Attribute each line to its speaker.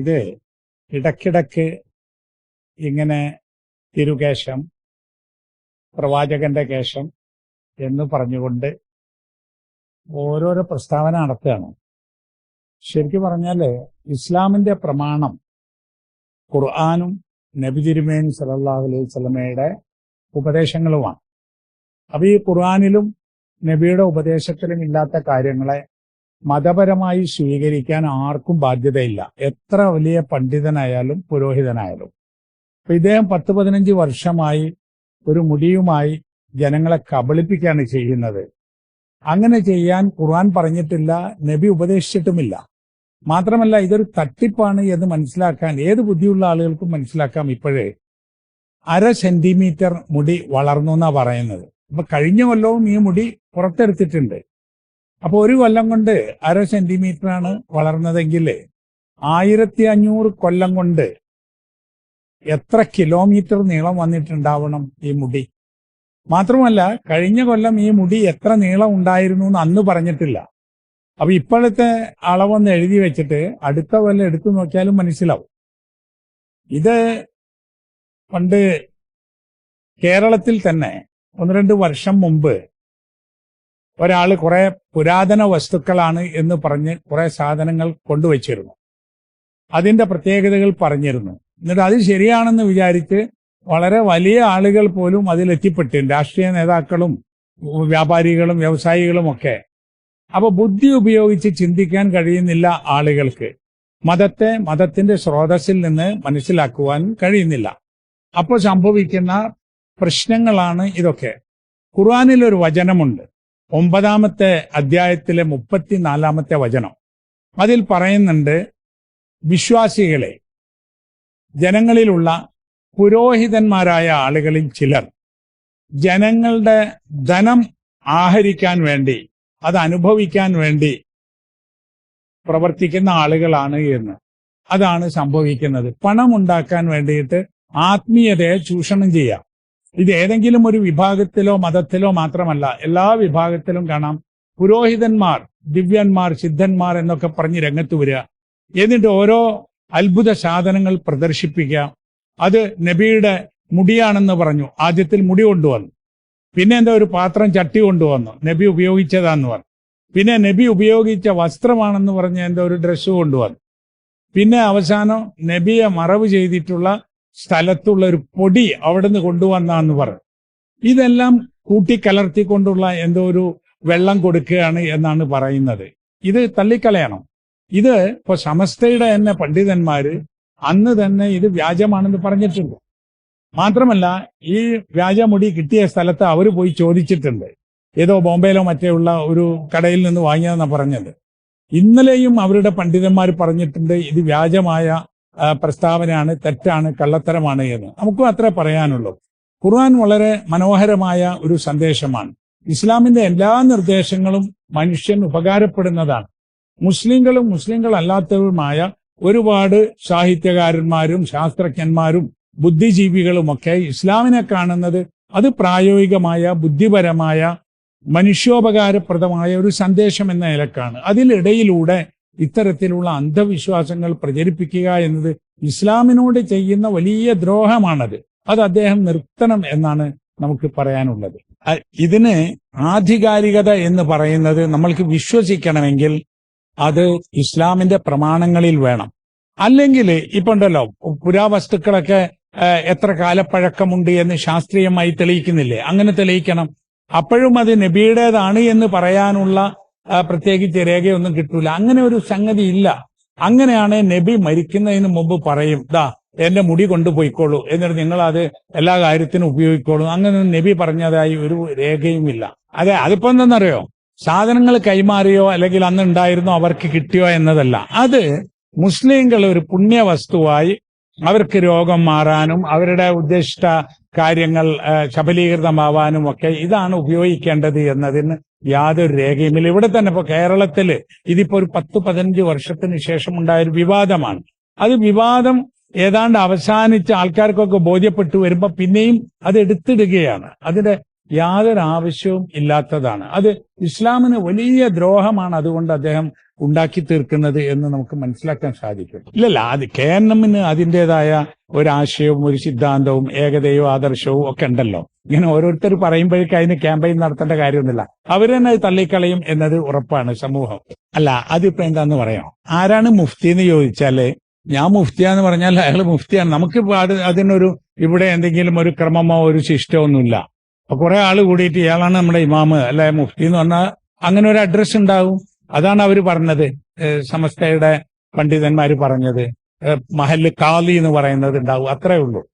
Speaker 1: ഇത് ഇടക്കിടക്ക് ഇങ്ങനെ തിരുകേശം പ്രവാചകന്റെ കേശം എന്ന് പറഞ്ഞുകൊണ്ട് ഓരോരോ പ്രസ്താവന നടത്തുകയാണ്. ശരിക്കും പറഞ്ഞാൽ ഇസ്ലാമിന്റെ പ്രമാണം ഖുർആാനും നബി തിരുമേൻ സല്ലല്ലാഹു അലൈഹി സ്വലമയുടെ ഉപദേശങ്ങളുമാണ്. അപ്പൊ ഈ ഖുർആാനിലും നബിയുടെ ഉപദേശത്തിലും ഇല്ലാത്ത കാര്യങ്ങളെ മതപരമായി സ്വീകരിക്കാൻ ആർക്കും ബാധ്യതയില്ല. എത്ര വലിയ പണ്ഡിതനായാലും പുരോഹിതനായാലും. അപ്പൊ ഇദ്ദേഹം പത്ത് പതിനഞ്ച് വർഷമായി ഒരു മുടിയുമായി ജനങ്ങളെ കബളിപ്പിക്കുകയാണ് ചെയ്യുന്നത്. അങ്ങനെ ചെയ്യാൻ ഖുർആൻ പറഞ്ഞിട്ടില്ല നബി ഉപദേശിച്ചിട്ടുമില്ല. മാത്രമല്ല ഇതൊരു തട്ടിപ്പാണ് എന്ന് മനസ്സിലാക്കാൻ ഏത് ബുദ്ധിയുള്ള ആളുകൾക്കും മനസ്സിലാക്കാം. ഇപ്പോഴേ അര സെന്റിമീറ്റർ മുടി വളർന്നു എന്നാ പറയുന്നത്. അപ്പൊ കഴിഞ്ഞ കൊല്ലവും ഈ മുടി പുറത്തെടുത്തിട്ടുണ്ട്. അപ്പൊ ഒരു കൊല്ലം കൊണ്ട് അര ആണ് വളർന്നതെങ്കിൽ ആയിരത്തി അഞ്ഞൂറ് കൊല്ലം കൊണ്ട് എത്ര കിലോമീറ്റർ നീളം വന്നിട്ടുണ്ടാവണം ഈ മുടി? മാത്രമല്ല കഴിഞ്ഞ കൊല്ലം ഈ മുടി എത്ര നീളം ഉണ്ടായിരുന്നു എന്ന് അന്ന് പറഞ്ഞിട്ടില്ല. അപ്പൊ ഇപ്പോഴത്തെ അളവൊന്ന് എഴുതി വെച്ചിട്ട് അടുത്ത കൊല്ലം എടുത്തു നോക്കിയാലും മനസ്സിലാവും. ഇത് പണ്ട് കേരളത്തിൽ തന്നെ ഒന്ന് രണ്ട് വർഷം മുമ്പ് ഒരാൾ കുറെ പുരാതന വസ്തുക്കളാണ് എന്ന് പറഞ്ഞ് കുറെ സാധനങ്ങൾ കൊണ്ടുവച്ചിരുന്നു. അതിന്റെ പ്രത്യേകതകൾ പറഞ്ഞിരുന്നു. എന്നിട്ട് അത് ശരിയാണെന്ന് വിചാരിച്ച് വളരെ വലിയ ആളുകൾ പോലും അതിലെത്തിപ്പെട്ടു രാഷ്ട്രീയ നേതാക്കളും വ്യാപാരികളും വ്യവസായികളും ഒക്കെ. അപ്പൊ ബുദ്ധി ഉപയോഗിച്ച് ചിന്തിക്കാൻ കഴിയുന്നില്ല ആളുകൾക്ക്. മതത്തെ മതത്തിന്റെ സ്രോതസ്സിൽ നിന്ന് മനസ്സിലാക്കുവാൻ കഴിയുന്നില്ല. അപ്പോൾ സംഭവിക്കുന്ന പ്രശ്നങ്ങളാണ് ഇതൊക്കെ. ഖുർആാനിൽ ഒരു വചനമുണ്ട്. ഒമ്പതാമത്തെ അധ്യായത്തിലെ മുപ്പത്തിനാലാമത്തെ വചനം. അതിൽ പറയുന്നുണ്ട് വിശ്വാസികളെ ജനങ്ങളിലുള്ള പുരോഹിതന്മാരായ ആളുകളിൽ ചിലർ ജനങ്ങളുടെ ധനം ആഹരിക്കാൻ വേണ്ടി അത് അനുഭവിക്കാൻ വേണ്ടി പ്രവർത്തിക്കുന്ന ആളുകളാണ് എന്ന്. അതാണ് സംഭവിക്കുന്നത്. പണം ഉണ്ടാക്കാൻ വേണ്ടിയിട്ട് ആത്മീയതയെ ചൂഷണം ചെയ്യാം. ഇത് ഏതെങ്കിലും ഒരു വിഭാഗത്തിലോ മതത്തിലോ മാത്രമല്ല എല്ലാ വിഭാഗത്തിലും കാണാം. പുരോഹിതന്മാർ ദിവ്യന്മാർ സിദ്ധന്മാർ എന്നൊക്കെ പറഞ്ഞ് രംഗത്ത് വരിക. എന്നിട്ട് ഓരോ അത്ഭുത സാധനങ്ങൾ പ്രദർശിപ്പിക്കുക. അത് നബിയുടെ മുടിയാണെന്ന് പറഞ്ഞു. ആദ്യത്തിൽ മുടി കൊണ്ടുവന്നു. പിന്നെ എന്താ ഒരു പാത്രം ചട്ടി കൊണ്ടുവന്നു. നബി ഉപയോഗിച്ചതാന്ന് പറഞ്ഞു. പിന്നെ നബി ഉപയോഗിച്ച വസ്ത്രമാണെന്ന് പറഞ്ഞ് എന്താ ഒരു ഡ്രസ്സ് കൊണ്ടുവന്നു. പിന്നെ അവസാനം നബിയെ മറവ് ചെയ്തിട്ടുള്ള സ്ഥലത്തുള്ള ഒരു പൊടി അവിടുന്ന് കൊണ്ടുവന്നാന്ന് പറഞ്ഞു ഇതെല്ലാം കൂട്ടിക്കലർത്തിക്കൊണ്ടുള്ള എന്തോ ഒരു വെള്ളം കൊടുക്കുകയാണ് എന്നാണ് പറയുന്നത്. ഇത് തള്ളിക്കളയണം. ഇത് ഇപ്പൊ സമസ്തയുടെ തന്നെ പണ്ഡിതന്മാര് അന്ന് തന്നെ ഇത് വ്യാജമാണെന്ന് പറഞ്ഞിട്ടുണ്ട്. മാത്രമല്ല ഈ വ്യാജമുടി കിട്ടിയ സ്ഥലത്ത് അവർ പോയി ചോദിച്ചിട്ടുണ്ട്. ഏതോ ബോംബെയിലോ മറ്റേ ഉള്ള ഒരു കടയിൽ നിന്ന് വാങ്ങിയതെന്നാണ് പറഞ്ഞത്. ഇന്നലെയും അവരുടെ പണ്ഡിതന്മാർ പറഞ്ഞിട്ടുണ്ട് ഇത് വ്യാജമായ പ്രസ്താവനയാണ് തെറ്റാണ് കള്ളത്തരമാണ് എന്ന്. നമുക്കും അത്ര പറയാനുള്ളൂ. ഖുർആൻ വളരെ മനോഹരമായ ഒരു സന്ദേശമാണ്. ഇസ്ലാമിന്റെ എല്ലാ നിർദ്ദേശങ്ങളും മനുഷ്യൻ ഉപകാരപ്പെടുന്നതാണ്. മുസ്ലിങ്ങളും മുസ്ലിങ്ങൾ അല്ലാത്തവരുമായ ഒരുപാട് സാഹിത്യകാരന്മാരും ശാസ്ത്രജ്ഞന്മാരും ബുദ്ധിജീവികളുമൊക്കെ ഇസ്ലാമിനെ കാണുന്നത് അത് പ്രായോഗികമായ ബുദ്ധിപരമായ മനുഷ്യോപകാരപ്രദമായ ഒരു സന്ദേശം എന്ന നിലക്കാണ്. അതിലിടയിലൂടെ ഇത്തരത്തിലുള്ള അന്ധവിശ്വാസങ്ങൾ പ്രചരിപ്പിക്കുക എന്നത് ഇസ്ലാമിനോട് ചെയ്യുന്ന വലിയ ദ്രോഹമാണത്. അത് അദ്ദേഹം നിർത്തണം എന്നാണ് നമുക്ക് പറയാനുള്ളത്. ഇതിന് ആധികാരികത എന്ന് പറയുന്നത് നമ്മൾക്ക് വിശ്വസിക്കണമെങ്കിൽ അത് ഇസ്ലാമിന്റെ പ്രമാണങ്ങളിൽ വേണം. അല്ലെങ്കിൽ ഇപ്പൊ ഉണ്ടല്ലോ പുരാവസ്തുക്കളൊക്കെ എത്ര കാലപ്പഴക്കമുണ്ട് എന്ന് ശാസ്ത്രീയമായി തെളിയിക്കുന്നില്ലേ? അങ്ങനെ തെളിയിക്കണം. അപ്പോഴും അത് നബിയുടേതാണ് എന്ന് പറയാനുള്ള പ്രത്യേകിച്ച് രേഖയൊന്നും കിട്ടൂല. അങ്ങനെ ഒരു സംഗതി ഇല്ല. അങ്ങനെയാണ് നബി മരിക്കുന്നതിന് മുമ്പ് പറയും ദാ എന്റെ മുടി കൊണ്ടുപോയിക്കോളൂ. എന്നിട്ട് നിങ്ങൾ അത് എല്ലാ കാര്യത്തിനും ഉപയോഗിക്കോളൂ. അങ്ങനെ നബി പറഞ്ഞതായി ഒരു രേഖയുമില്ല അതെ അതിപ്പോ എന്തെന്നറിയോ സാധനങ്ങൾ കൈമാറിയോ അല്ലെങ്കിൽ അന്ന് ഉണ്ടായിരുന്നോ അവർക്ക് കിട്ടിയോ എന്നതല്ല. അത് മുസ്ലിങ്ങൾ ഒരു പുണ്യവസ്തുവായി അവർക്ക് രോഗം മാറാനും അവരുടെ ഉദ്ദേശിച്ച കാര്യങ്ങൾ ശബലീകൃതമാവാനും ഒക്കെ ഇതാണ് ഉപയോഗിക്കേണ്ടത് എന്നതിന് യാതൊരു രേഖയുമില്ല. ഇവിടെ തന്നെ ഇപ്പൊ കേരളത്തിൽ ഇതിപ്പോ ഒരു പത്ത് പതിനഞ്ച് വർഷത്തിന് ശേഷം ഉണ്ടായ ഒരു വിവാദമാണ്. അത് വിവാദം ഏതാണ്ട് അവസാനിച്ച് ആൾക്കാർക്കൊക്കെ ബോധ്യപ്പെട്ടു വരുമ്പോൾ പിന്നെയും അത് എടുത്തിടുകയാണ്. അതിന്റെ യാതൊരു ആവശ്യവും ഇല്ലാത്തതാണ്. അത് ഇസ്ലാമിന് വലിയ ദ്രോഹമാണ്. അതുകൊണ്ട് അദ്ദേഹം ഉണ്ടാക്കി തീർക്കുന്നത് എന്ന് നമുക്ക് മനസ്സിലാക്കാൻ സാധിക്കും. ഇല്ലല്ല അത് കെ എൻ എമ്മിന് അതിന്റെതായ ഒരാശയവും ഒരു സിദ്ധാന്തവും ഏകതയും ആദർശവും ഒക്കെ ഉണ്ടല്ലോ. ഇങ്ങനെ ഓരോരുത്തർ പറയുമ്പോഴേക്കും അതിന് ക്യാമ്പയിൻ നടത്തേണ്ട കാര്യമൊന്നുമില്ല. അവർ തന്നെ അത് തള്ളിക്കളയും എന്നത് ഉറപ്പാണ് സമൂഹം. അല്ല അതിപ്പോ എന്താന്ന് പറയാം? ആരാണ് മുഫ്തി എന്ന് ചോദിച്ചാൽ ഞാൻ മുഫ്തിയാന്ന് പറഞ്ഞാൽ അയാൾ മുഫ്തിയാണ്. നമുക്ക് അത് അതിനൊരു ഇവിടെ എന്തെങ്കിലും ഒരു ക്രമമോ ഒരു ശിഷ്ടമോ ഒന്നുമില്ല. അപ്പൊ കുറെ ആൾ കൂടിയിട്ട് ഇയാളാണ് നമ്മുടെ ഇമാമ് അല്ലെ? മുഫ്തി എന്ന് പറഞ്ഞാൽ അങ്ങനെ ഒരു അഡ്രസ് ഉണ്ടാവും. അതാണ് അവർ പറഞ്ഞത്. സമസ്തയുടെ പണ്ഡിതന്മാർ പറഞ്ഞത്. മഹൽ മഹല്ല് കാലി എന്ന് പറയുന്നത് ഉണ്ടാവും. അത്രേ ഉള്ളൂ.